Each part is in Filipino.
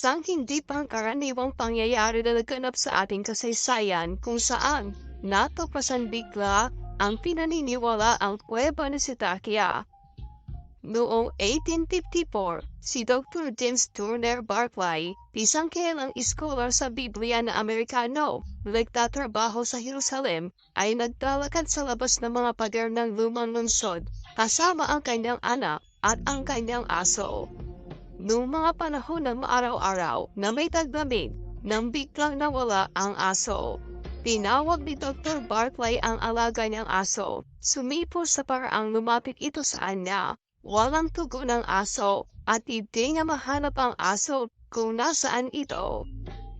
Isang hindi pangkaraniwang pangyayari na naganap sa ating kasaysayan kung saan natuklasan bigla ang pinaniniwala ang kuweba ni Sitakya. Noong 1854, si Dr. James Turner Barclay, isang kilalang iskolar sa Biblia na Amerikano, nagtatrabaho sa Jerusalem, ay naglalakad sa labas ng mga pader ng lumang lungsod, kasama ang kanyang anak at ang kanyang aso. Noong mga panahon ng maaraw-araw na may taglamig, nang biglang nawala ang aso. Tinawag ni Dr. Barclay ang alaga niyang aso. Sumipo sa paraang lumapit ito sa kanya. Walang tugon ng aso at hindi niya mahanap ang aso kung nasaan ito.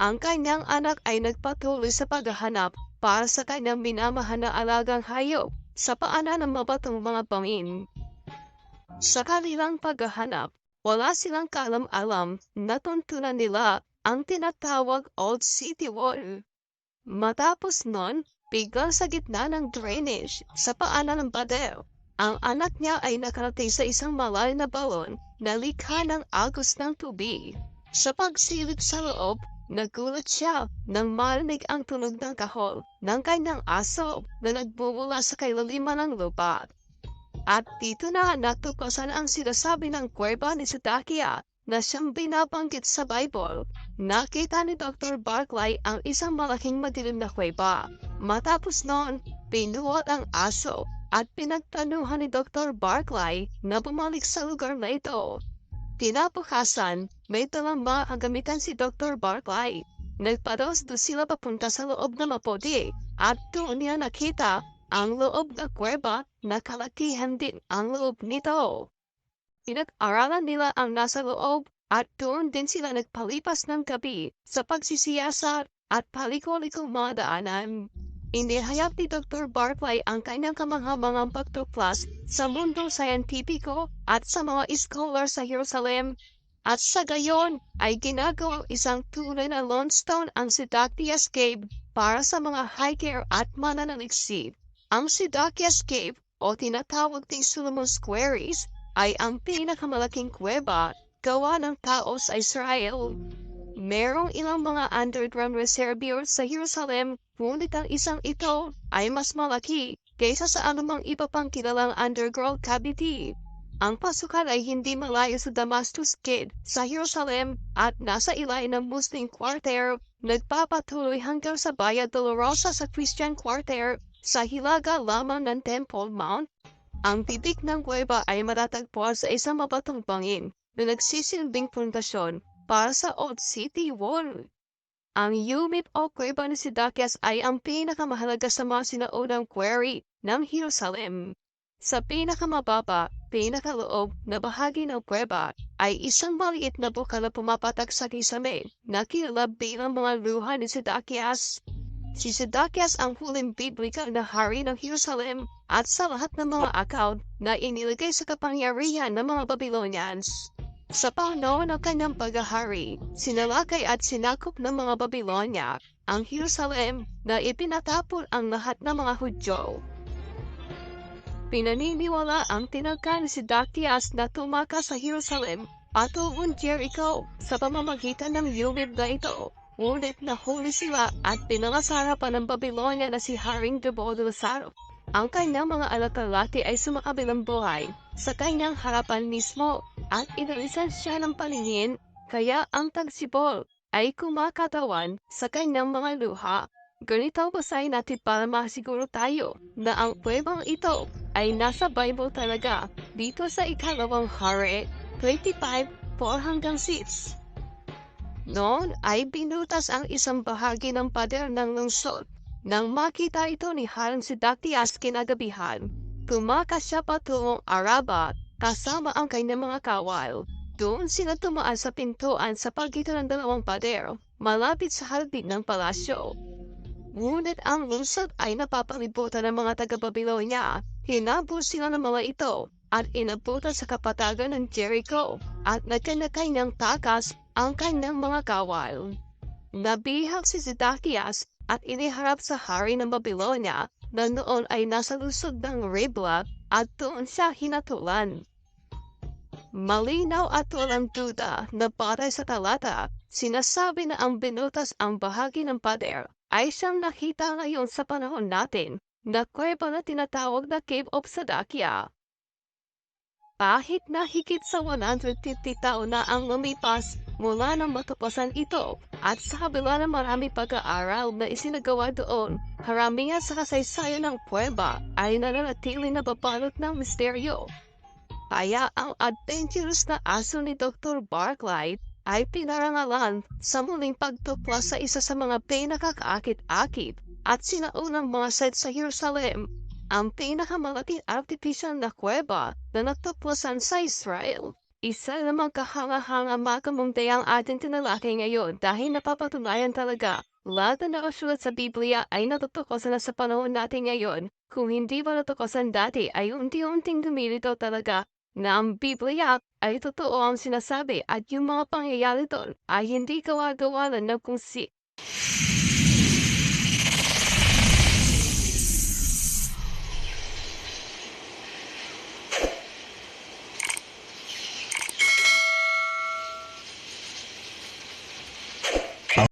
Ang kanyang anak ay nagpatuloy sa paghahanap para sa kanyang minamahal na alagang hayop sa paanan ng mabatong mga pangin. Sa kanilang paghahanap, wala silang kalam-alam na tuntunan nila ang tinatawag Old City Wall. Matapos nun, biglang sa gitna ng drainage sa paanan ng pader, ang anak niya ay nakarating sa isang malalim na balon na likha ng agos ng tubig. Sa pagsilip sa loob, nagulat siya nang marinig ang tunog ng kahol ng kanyang aso na nagbubula sa kailaliman ng lupa. At dito na natuklasan ang sinasabi ng kuweba ni Sadakia na siyang binabanggit sa Bible. Nakita ni Dr. Barclay ang isang malaking madilim na kuweba. Matapos noon, pinuot ang aso at pinagtanuhan ni Dr. Barclay na bumalik sa lugar na ito. Tinabukasan, may dalang mga kagamitan si Dr. Barclay. Nagpados do sila papunta sa loob na mapodi at doon niya nakita ang loob ng kuweba na kalakihan din ang loob nito. Pinag-aralan nila ang nasa loob at doon din sila nagpalipas ng gabi sa pagsisiyasat at paliko-liko mga. Inihayap ni Dr. Barclay ang kanyang kamanghamangang pagtuklas sa mundong sayantipiko at sa mga scholar sa Jerusalem at sa gayon ay ginagawang isang tunay na Lone ang Sidakias Cave para sa mga hiker at mananaliksik. Ang Sidakias Cave o tinatawag ding Solomon's Quarries ay ang pinakamalaking kuweba gawa ng tao sa Israel. Merong ilang mga underground reservoir sa Jerusalem, ngunit ang isang ito ay mas malaki kaysa sa anumang iba pang kilalang underground cavity. Ang pasukan ay hindi malayo sa Damascus Gate sa Jerusalem at nasa ilalim ng Muslim Quarter, nagpapatuloy hanggang sa Bayan Dolorosa sa Christian Quarter sa hilaga lamang ng Temple Mount. Ang titik ng kuweba ay matatagpuan sa isang mabatong bangin na nagsisilbing pundasyon para sa Old City Wall. Ang Yumip o Kuweba ni Sidakias ay ang pinakamahalaga sa mga sinaunang quarry ng Jerusalem. Sa pinakamababa, pinakaloob na bahagi ng kuweba ay isang maliit na bukal na pumapatak sa kisame na kilala bilang mga luha ni Sidakias. Si Sidakias ang huling biblikal na hari ng Jerusalem at sa lahat ng mga account na inilagay sa kapangyarihan ng mga Babylonians. Sa panahon ng kanyang paghahari, sinalakay at sinakop ng mga Babylonia ang Jerusalem na ipinatapon ang lahat ng mga Hudyo. Pinaniniwala ang tinagkan si Dakias na tumakas sa Jerusalem at Jericho sa pamamagitan ng yumib na ito. Ngunit nahuli sila at pinangasarapan ng Babylonia na si Haring Nabucodonosor. Ang kanyang mga alatalati ay sumakabilang buhay sa kanyang harapan mismo at inalisan siya ng paningin kaya ang tagsibol ay kumakatawan sa kanyang mga luha. Ganito basahin natin para masiguro tayo na ang pwebang ito ay nasa Bible talaga dito sa ikalawang hari 25, 4 hanggang 6. Noon ay binutas ang isang bahagi ng pader ng lungsod nang makita ito ni Haring Sidakias kinagabihan, tumakas siya patungong Araba kasama ang kanyang mga kawal. Doon sila tumaan sa pintuan sa pagitan ng dalawang pader, malapit sa hardin ng palasyo. Ngunit ang lungsod ay napapalibutan ng mga taga-Babylonia. Hinabol sila ng mga ito at inabutan sa kapatagan ng Jericho at nagkanakanyang takas ang kanyang mga kawal. Nabihag si Zedekias at iniharap sa hari ng Babylonia na noon ay nasa lusod ng Ribla at doon siya hinatulan. Malinaw at walang duda na batay sa talata, Sinasabi na ang binutas ang bahagi ng pader ay siyang nakita ngayon sa panahon natin na kuweba na tinatawag na Cave of Sadakia. Kahit na higit sa 150 taon na ang lumipas mula nang matupasan ito at sa kabila ng marami pag-aaral na isinagawa doon, karamihan sa kasaysayan ng kuweba ay nananatili na babalot ng misteryo. Kaya ang adventurous na aso ni Dr. Barclay ay pinarangalan sa muling pagtuklas sa isa sa mga pinakakaakit-akit at sinaunang mga site sa Jerusalem, ang pinakamalaking artificial na kuweba na natuklasan sa Israel. Isa na magkahanga-hanga makamunday ang ating tinalaki ngayon dahil napapatunayan talaga lahat na nakasulat sa Biblia ay natutukosan na sa panahon natin ngayon. Kung hindi pa natukosan dati ay unti-unting dumilito talaga na ang Biblia ay totoo ang sinasabi at yung mga pangyayari doon ay hindi gawa-gawa lang ng kung si